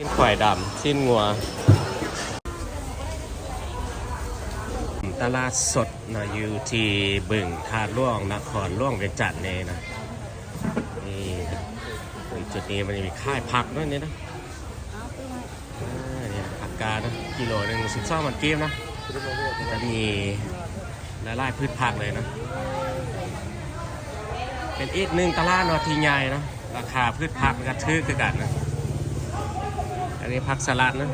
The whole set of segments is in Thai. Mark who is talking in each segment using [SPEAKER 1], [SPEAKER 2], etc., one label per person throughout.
[SPEAKER 1] สิ้นควายดำสิ้นงัวตลาดสดนะอยู่ที่บึงทาดล่วงนครล่วงเวียงจันทน์เนี่นะนี่จุดนี้มันจะมีค่ายผักด้วยนี่นะอานี่ผักกาดนะกิโลหนึ่งสิบสองมันเกี๊ยวนะจะมีหลายๆพืชผักเลยนะ เป็นอีกหนึ่งตลาดนาะที่ใหญ่นะราคาพืชผักก็ถือคือกันนะ อันนี้ผักสลัดนะ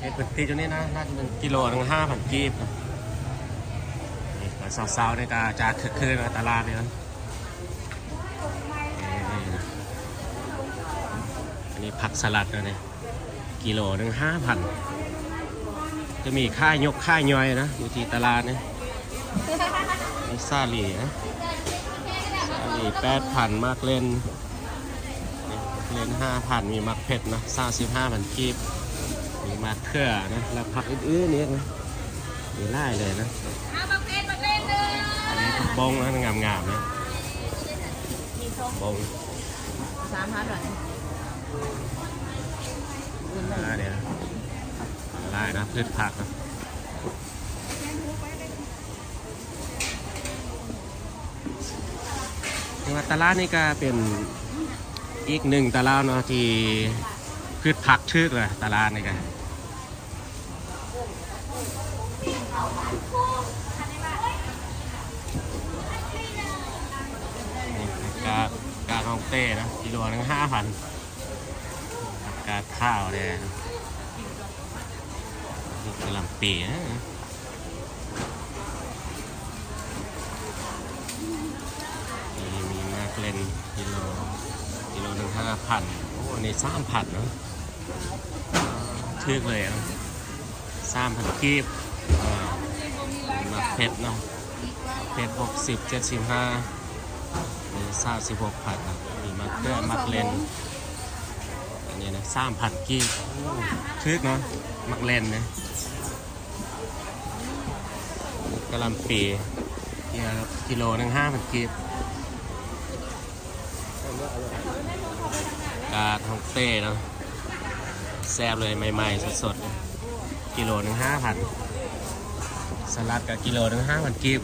[SPEAKER 1] เอ็ดเป็นตีจุดนี้นะน่าจะเป็นกิโลหนึ่งห้าพันกีบนะนี่ตอนเช้าจะคึกคืนตลาดนี่นะอันนี้ผักสลัดนะเนี่ยกิโลหนึ่งห้าพันจะมีค่ายยกค่ายย่อยนะอยู่ที่ตลาดนี่นี่ซาลีนะซาลีแปดพันมากเล่น เลนห้าพันมีมักเผ็ดนะสาสิบห้าพันกีบมีมักเขือนะแล้วผักอื่นๆนี่นะมีไล่เลยนะ
[SPEAKER 2] เอาบักเล่นบักเล่นเลย
[SPEAKER 1] อันนี้ผักบงนะงามๆนะ
[SPEAKER 2] มีส้ม
[SPEAKER 1] บง
[SPEAKER 2] สามพันหน่อย
[SPEAKER 1] อ่าเนี่ยไล่นะพืชผักนะจังหวัดตลาดนี่ก็เป็น อีกหนึ่งตลาดเนาะที่พืชผักชื่อเลยตลาดนี่ก็นี่กาดกาดฮองเต้นะกิโลหนึงห้าพันกาดข้าวเนี่ยนะนี่กะลำปีนะนี่มีมากเลนกิโลกิโล ห้าพันโอ้ในสามพันเนาะทึกเลยอะสามพันกีบมาเพชรเนาะเพชรหกสิบเจ็ดสิบห้ามีสามสิบหกพันนะมีมาเกลือมักเลนอันนี้นะสามพันกีบโอ้ทึกเนาะมักเลนนะกะลำปีกิโลหนึ่งห้าพันกีบ กา ทองเต้เนาะแซ่บเลยใหม่ๆ สดๆ กิโลหนึ่งห้าพันสลัดกับกิโลหนึ่งห้าพันกีบ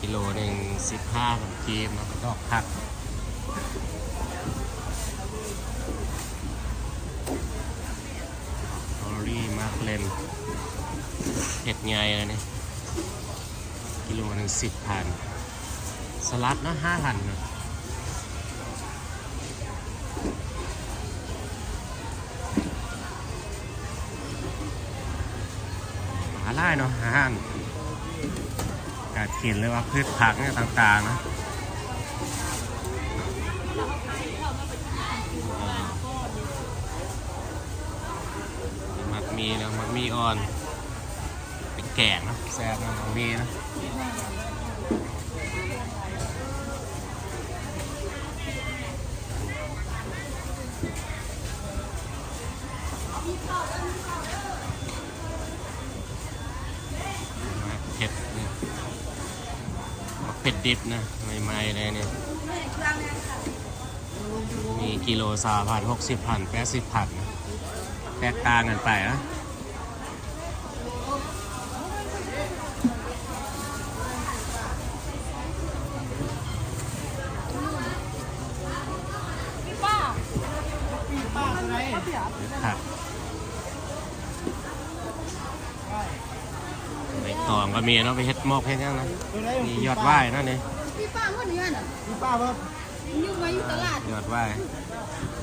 [SPEAKER 1] กิโลหนึ่งสิบห้าพันกีบนะดอกผักออรี่มาร์กเลนเห็ดไงเลยนี่กิโลหนึ่งสิบพัน สลัดนะห้าพันนะหาไล่เนาะห้านกาดเขียนเลยว่าพืชผักเนี่ยต่างๆนะมักมีนะมักมีอ่อนเป็นแกงนะแซ่บนะมักมีนะ มะเผ็ดดิบนะใหม่ๆเลยเนี่ยมีกิโลสามพันหกสิบพันแปดสิบพันนแตกต่างกันไปนะ
[SPEAKER 2] พี่ป้า
[SPEAKER 1] ครับ ตองก็มีเนาะไปเฮ็ดหมอกเฮ็ดยังนะมียอดว่ายเนาะนี่
[SPEAKER 2] พี่ป้าเมื่อนี้น่ะ
[SPEAKER 3] พี่ป้าว่า
[SPEAKER 2] อยู่มาอยู่ตลาด
[SPEAKER 1] ยอดว่าย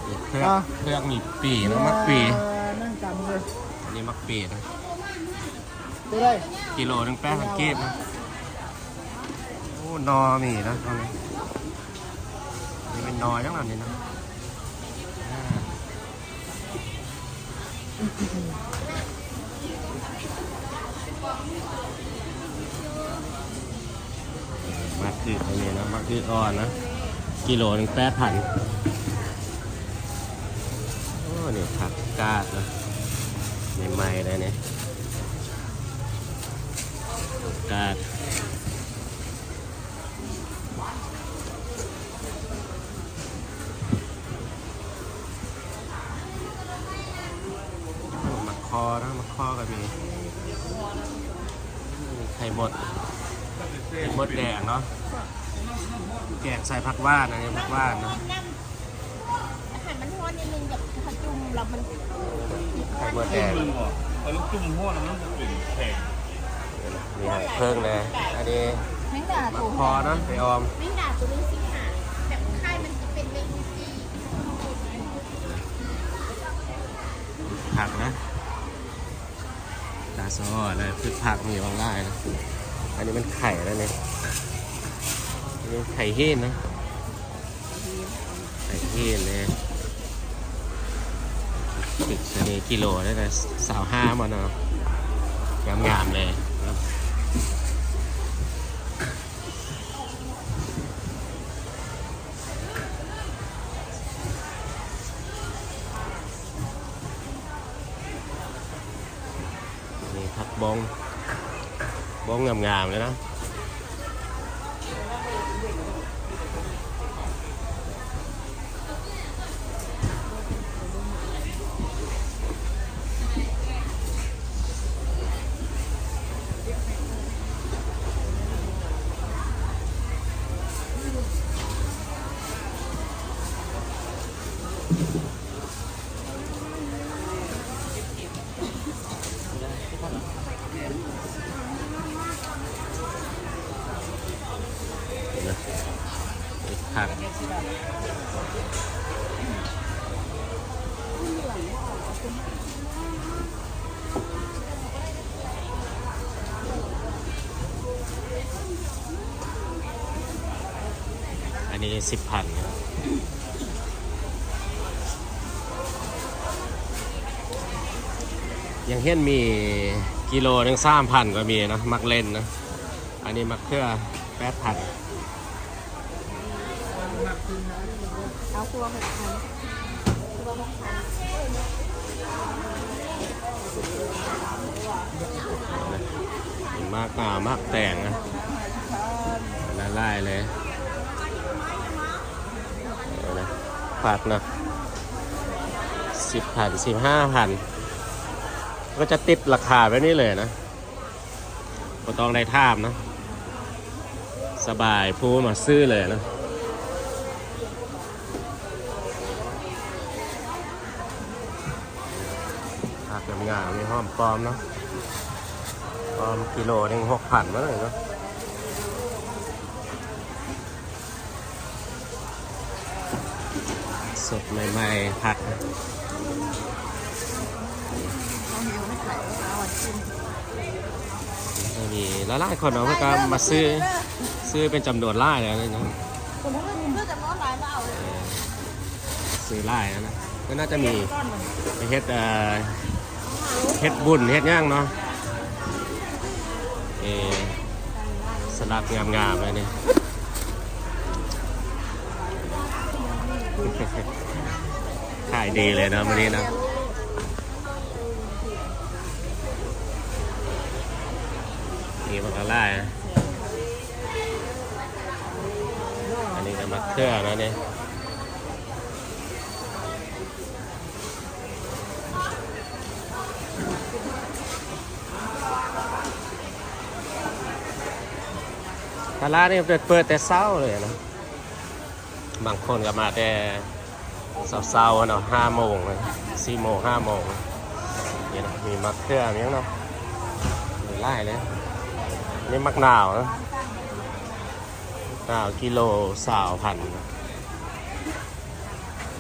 [SPEAKER 1] มีเครื่องเครื่องมีปีเนาะมักปี
[SPEAKER 3] นั่งจำเลย
[SPEAKER 1] อันนี้มักปีนะ
[SPEAKER 3] ตัวได้
[SPEAKER 1] กิโลหนึงแป้งพันกีบนะโอ้นอมีนะตรงนี้นี่เป็นนอยังไงนี่นะอ่า มาคืออันนี้นะมาคืออ่อนนะ กิโลหนึ่งแปดพันโอ้นี่ยผักกาดนะใหม่ๆเลยเนี่ยผักกาด อนะมะคอก็มีมีไข่มดไข่มดแดงเนาะแกงใส่ผักว่านอันนี้ผักว่านเนาะ
[SPEAKER 2] อาหารมันร้อนนิดนึงกับขจุ่มแล้วมัน
[SPEAKER 1] ไข่มดแดง
[SPEAKER 4] เอาลูกจุ่มหัวแล้วมันจะกลิ่นแข็ง
[SPEAKER 1] มีไข่เพิ่งเลยอันนี้
[SPEAKER 2] แมงดามะตัว
[SPEAKER 1] คอเนาะไปออม
[SPEAKER 2] แมงดาตัวนึงสิหาแบบไข่มันจะเป็นเม็ดซี
[SPEAKER 1] ผักนะตา ซอเลยพืชผักมีบางไร่นะอันนี้มันไข่แล้วเนี่ยอันนี้ไข่เฮี้นนะไข่เฮี้นเลยติดชนีกิโลได้เลยสาวห้ามันเนาะงามๆเลยนะนี่ผักบงบ งงามๆเลยนะ นนี้สิบพันยังเห็นมีกิโลหนึงสามพันก็มีนะ มักเล่นนะ อันนี้มักเครือแปดพัน
[SPEAKER 2] เอาตัวหกพันตัวหกพัน
[SPEAKER 1] มากหนามากแต่งนะละลายเลยเอานะ ผักนะสิบพันสิบห้าพันก็จะติดราคาแบบนี้เลยนะก็ต้องได้ท่าบนะ สบายพูมาซื้อเลยนะผักงามๆมีหอมปลอมเนาะปลอมกิโลหนึ่งหกพันมาเลยเนาะ สดใหม่ ๆ ผัดนะก็มีแล้วหลายคนเนาะเพื่อก็มาซื้อซื้อเป็นจำนวนล่เลยนะเนาะ
[SPEAKER 2] สมมติว่าเพื่อจะน้อหลายมาเอาเลย
[SPEAKER 1] ซื้อไล่นะนะก็น่าจะมีเฮ็ดเอ่อเฮ็ดบุญเฮ็ดย่างเนาะเออสลัดงามๆเลยนี่ ขายดีเลยนะวันนี้นะนี่มันก็ไล่อันนี้ก็มะเขือนะเนี่ยตลาดนี่เปิดเปิดแต่เช้าเลยนะ บางคนก็มาแต่เช้าๆเนาะห้าโมงสี่โมงห้าโมงนี่นะมีมะเขือมีอย่างเนาะมีไล่เลยนี่มักหนาวนะหนาวกิโลสาวพัน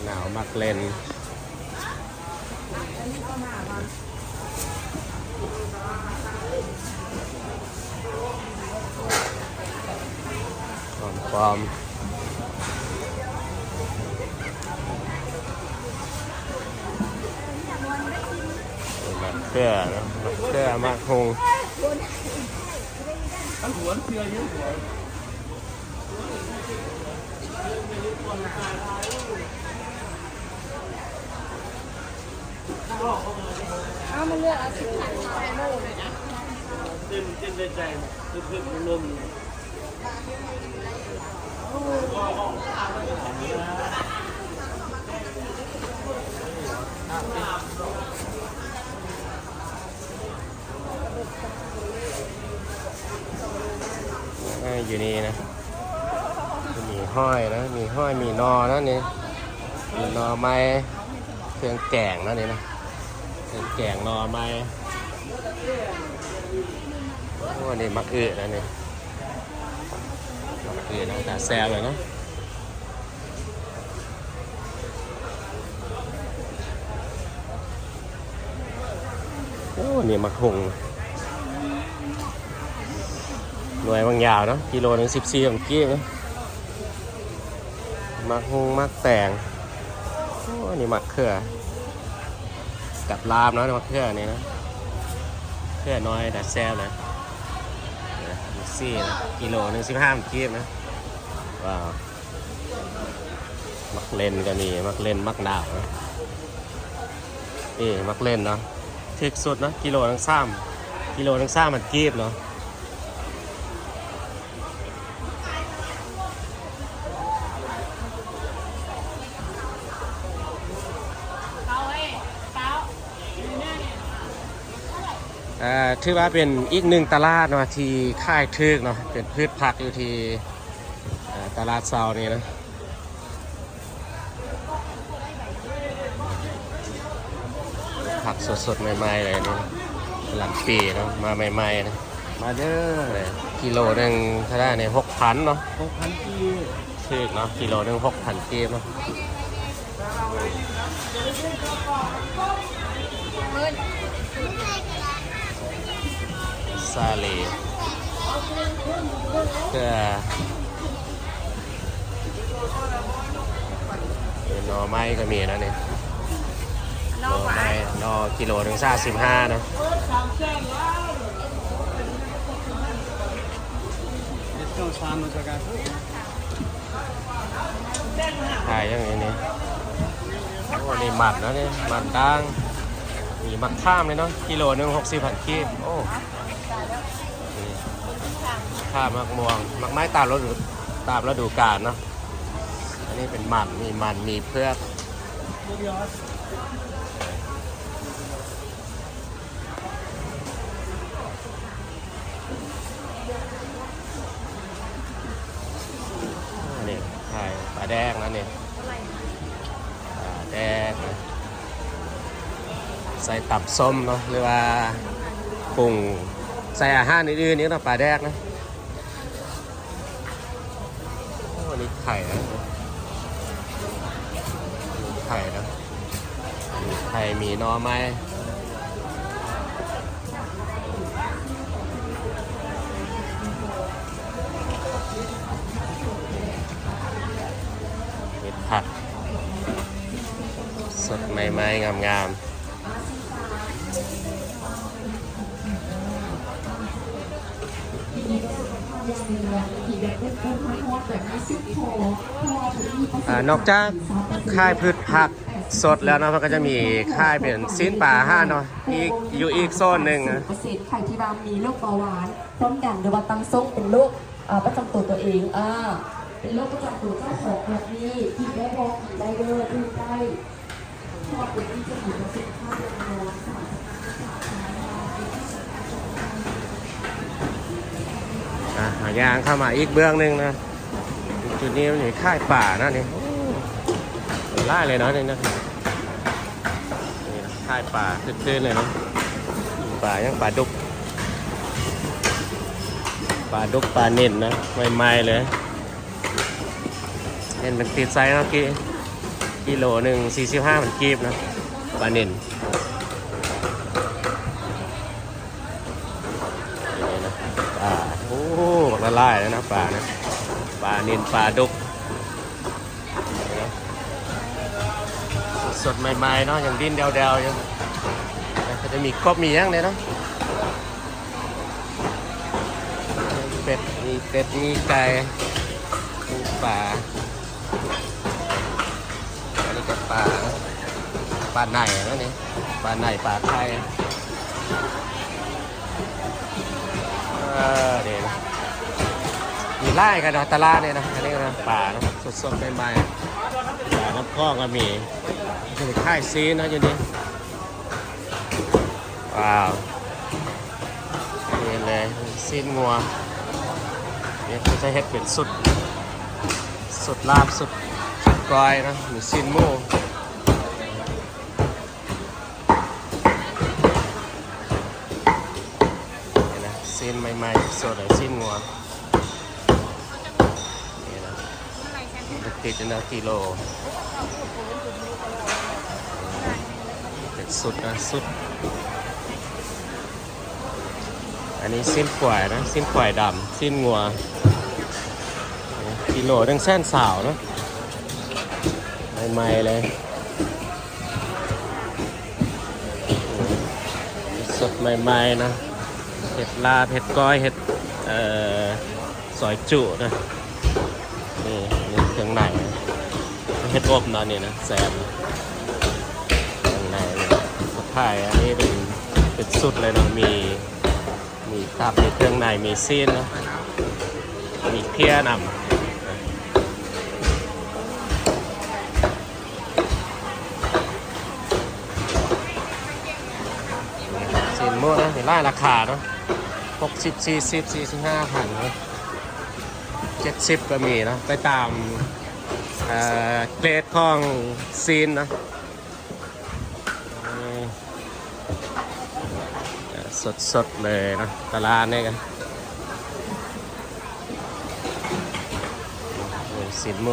[SPEAKER 1] หนาวมักเลนก่อนปลอม มะเขือนะมะเขือมะฮง
[SPEAKER 4] ทั้งหัวเสื้อเยอะหัว
[SPEAKER 2] เอามาเลือกเอาสิบพันมาโม่เลยนะ
[SPEAKER 4] เต้นเต้นใจใจเพื่อนเพื่อนลม
[SPEAKER 1] ม อยู่นี่นะ มีห้อยนะ มีห้อย มีนอนะนี่ มีนอไม้เครื่องแกงนะนี่นะเครื่องแกงนอไม้โอ้นี่มักเอืดนะนี่มักอืดนะแต่แซ่บเลยเนาะโอ้นี่มักหง หน่วยบางยาวเนาะกิโลหนึ่งสิบสี่ของกี้นะมักหงมักแตงโอ้นี่มักเขือกับลาบเนาะมักเขือนี่นะเขือน้อยแต่แซ่บนะนะสิบสี่นะกิโลหนึ่งสิบห้าของกี้นะว้าวมักเล่นก็มีมักเล่นมักดาวนะนี่มักเล่นเนาะถึกสุดเนะกิโลทั้งซ้ำกิโลทั้งซ้ำมันกีบเนาะ ถือว่าเป็นอีกหนึ่งตลาดเนาะที่ค่ายทึกเนาะเป็นพืชผักอยู่ที่อ่าตลาดเซานี่นะผักสดๆใหม่ๆเลยนี่นะหลังปีเนาะมาใหม่ๆนะมาเด้อเลยกิโลหนึ่งเท่าไหร่เนี่ยหกพันเนาะ
[SPEAKER 3] หกพันกี
[SPEAKER 1] ทึกเนาะกิโลหนึ่งหกพันกีบเนาะ
[SPEAKER 2] เงิน
[SPEAKER 1] ซาเลเพื่อหน่อไม้ก็มีนะเนี่ยห
[SPEAKER 2] น่อ
[SPEAKER 1] กไม้หน่อกิโลถึงสาสิบห้านะขายยังไงเนี่ยโอ้นี่หมัดนะเนี่ยหมัดด่างมีมักข้ามเลยเนาะกิโลหนึ่งหกสิบพันกีบโอ้ ข้ามมักม่วงมักไม้ตามฤดูตามฤดูกาลเนาะอันนี้เป็นหมัดมีมันมีเพือกนี่ไข่ปลาแดงนะนี่ปลาแดงนะใส่ตับส้มเนาะหรือว่าปรุงใส่อาหารอื่นๆนี่เนาะปลาแดงนะ ไข่นะมีไข่นะมีไข่มีนอไม้ผัดสดใหม่ๆงามๆ อ่านอกจากค่ายพืชผักสดแล้วเนาะมันก็จะมีค่ายเป็นสินป่าห้าเนาะอีกอยู่อีกโซนหนึ่งนะ
[SPEAKER 5] เกษตรไข่ที่ว่ามีโรคเบาหวานความดันหรือว่าตั้งทรงเป็นโรคประจำตัวตัวเองอ่าเป็นโรคประจำตัวเจ้าของแบบนี้กินได้บอกได้เด้อดื่มได้เพราะว่าเป็นที่จะมีประสิทธิภาพใน การรักษา
[SPEAKER 1] อะหายางเข้ามาอีกเบื้องหนึ่งนะ จุดนี้มันอยู่ค่ายป่านะนี่โอ้ไล่เลยเนาะนี่นะนี่นะค่ายป่าขึ้นๆเลยเนาะป่ายังป่าดุกป่าดุกป่าเน่นนะใหม่ๆเลยเน่นเป็นติดไซส์เนาะกี่กิโลหนึ่งสี่สิบห้ามันกีบนะป่าเน่นนะป่าโอ้ ละลายแล้วนะป่านะป่าเนินป่าดุกสดใหม่ๆเนาะอย่างดิ้นเดวๆยังก็จะมีกบมีหยังเลยเนาะเป็ดมีเป็ดมีไก่มีป่าอันนี้ก็ป่าป่าไหนนะนี่ป่าไหนป่าไทยเออเดี๋ยวน ไล่กันนะตลาดเนี่ยนะอันนี้นะป่านะสดๆใหม่ๆป่าน้ำคลองก็มีคือค่ายซีนนะอยู่นี่ว้าวนี่เลยซีนงัวมีนี่เขาจะเฮ็ดเป็นสุด สุดลาบสุดสุดก้อยนะหรือซินหมูนี่นะซินใหม่ๆสดเลยซินงัว ติดนะกิโลเป็นสุดนะสุด อันนี้สิ้นขวายนะสิ้นขวายดำสิ้นงัวกิโลดังแส้นสาวนะใหม่ๆเลยสดใหม่ๆนะเห็ดลาเห็ดก้อยเห็ดเอ่อซอยจุนะนี่ นี่เครื่องในเห็ดอบนอนนี่นะแซมเครื่องในเลยสะพายอันนี้เป็นเป็นสุดเลยนะมีมีตับมีเครื่องในมีซีนนะมีเพี้ยนำซีนโม่นะเห็นไล่ราคาเนาะหกสิบสี่สิบสี่สิบห้าพันเจ็ดสิบก็มีนะไปตาม เกรดของซีนนะสดสดเลยนะตลาดนี่กันสินโม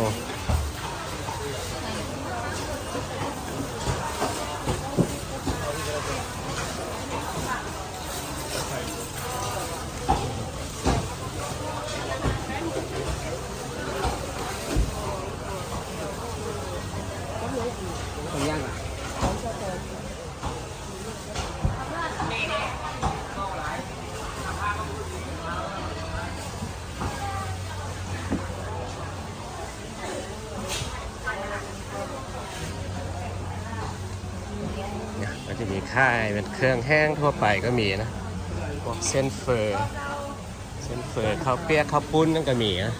[SPEAKER 1] ค่ายเป็นเครื่องแห้งทั่วไปก็มีนะพวกเส้นเฟอร์เส้นเฟอร์ข้าวเปียกข้าวปุ้นนั่นก็มีนะ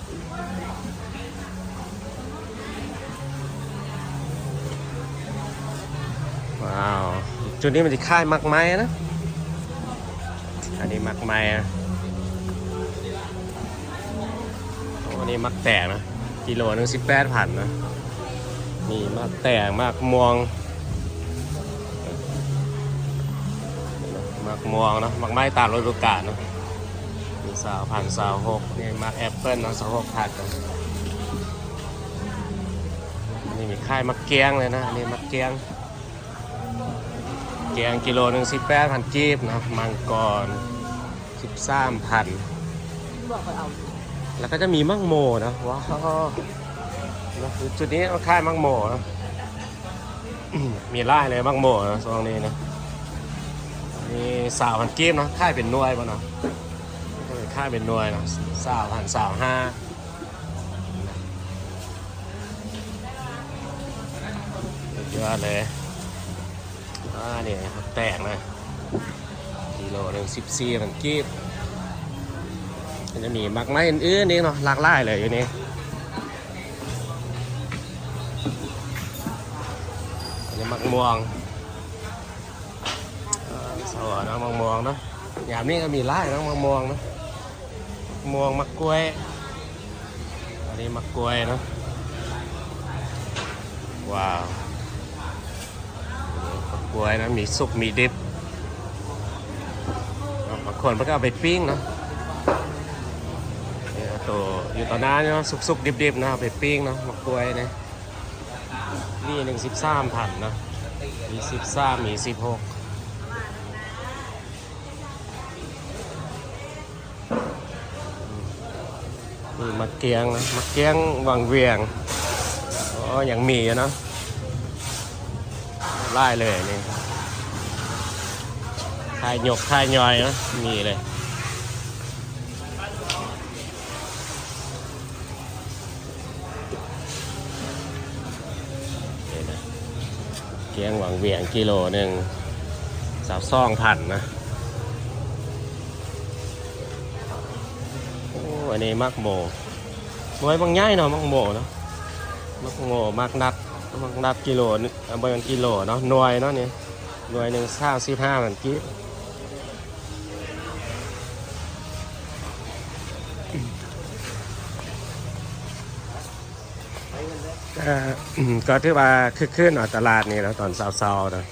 [SPEAKER 1] ว้าว จุดนี้มันจะค่ายมักไม้นะ อันนี้มักไม้นะอ้นี่มักแตกนะ กิโลหนึงสิบแปดพันนะ มีมักแตกมักม่วง มักม่วงเนอะมักไม้ตามฤดูกาลเนอะมีสาวพันสาวหกนี่มักแอปเปิ้ลเนาะสาวหกผัดกันนี่มีค่ายมักเกียงเลยนะอันนี่มักเกียงเกียงกิโลหนึ่งสิบแปดพันกีบเนาะมังกรสิบสามพันแล้วก็จะมีมังโมนะว้าวจุดนี้ค่ายมังโมนะมมีไล่เลยมังโมนะตรงนี้นะ มีสาวพันกีบเนาะค่ายเป็นหน่วยป่ะเนาะค่ายเป็นหน่วยเนาะสาวพันสาวห้าสุดยอดเลยอ่าเนี่ยครับแตกเลยกิโลหนึ่งสิบสี่พันกีบมันจะมีมักไม้อื่นๆนี่เนาะหลากหลายเลยอยู่นี่มักม่วง สวนะมะม่วงเนาะยามนี้ก็มีไร่นะมะม่วงเนาะมะม่วงมะกล้วยอันนี้มะกล้วยเนาะว้าวมะกล้วยนะมีสุกมีดิบเนาะบางคนมันก็เอาไปปิ้งเนาะตัวอยู่ต่อหน้าเนาะสุกๆดิบๆนะเอาไปปิ้งเนาะมะกล้วยเนี่ยนี่หนึ่งสิบสามพันเนาะมีสิบสามมีสิบหก มีมะเกียงนะมะเกียงวังเวียงอ๋อยังมีนะไล่เลยนี่ทายหยกทายย่อยนะมีเลยเกียงหวังเวียงกิโลหนึ่งสาวซ่องพันนะโอ้อันนี้มักโม ไว้บางย่ายเนาะมังโมเนาะมังโมมากนัดมังนัดกิโลบางกิโลเนาะหน่วยเนาะนี่หน่วยหนึ่งสามสิบห้าเหมือนกี้ก็ถือว่าคึกคืนหน่อยตลาดนี่แล้วตอนเช้าๆนะ